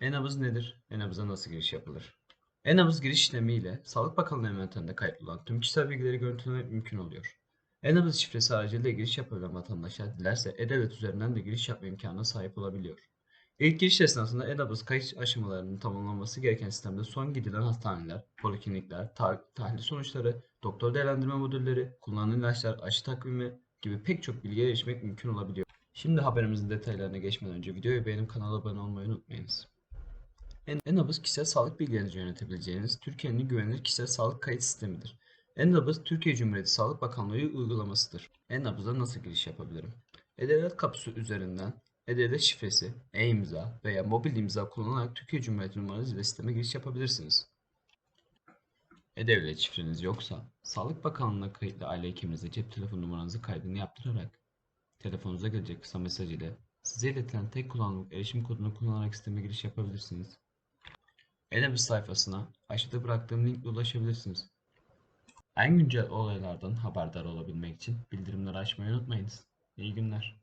E-nabız nedir? E-nabıza nasıl giriş yapılır? E-nabız giriş işlemiyle Sağlık Bakanlığı envanterinde kayıtlı olan tüm kişisel bilgileri görüntülemek mümkün oluyor. E-nabız şifresi aracılığıyla giriş yapabilen vatandaşlar dilerse e-devlet üzerinden de giriş yapma imkanına sahip olabiliyor. İlk giriş esnasında e-nabız kayıt aşamalarının tamamlanması gereken sistemde son gidilen hastaneler, poliklinikler, ta- tahlil sonuçları, doktor değerlendirme modülleri, kullanılan ilaçlar, aşı takvimi gibi pek çok bilgiye erişmek mümkün olabiliyor. Şimdi haberimizin detaylarına geçmeden önce videoyu beğenip kanala abone olmayı unutmayınız. En- E-nabız kişisel sağlık bilgilerinizi yönetebileceğiniz Türkiye'nin güvenilir kişisel sağlık kayıt sistemidir. E-nabız Türkiye Cumhuriyeti Sağlık Bakanlığı uygulamasıdır. E-nabıza nasıl giriş yapabilirim? E-devlet kapısı üzerinden e-devlet şifresi, e-imza veya mobil imza kullanarak Türkiye Cumhuriyeti numaranız ile sisteme giriş yapabilirsiniz. E-devlet şifreniz yoksa, Sağlık Bakanlığı'na kayıtlı aile hekiminize cep telefon numaranızı kaydını yaptırarak telefonunuza gelecek kısa mesaj ile size iletilen tek kullanımlık erişim kodunu kullanarak sisteme giriş yapabilirsiniz. E-nabız sayfasına aşağıda bıraktığım linkle ulaşabilirsiniz. En güncel olaylardan haberdar olabilmek için bildirimleri açmayı unutmayınız. İyi günler.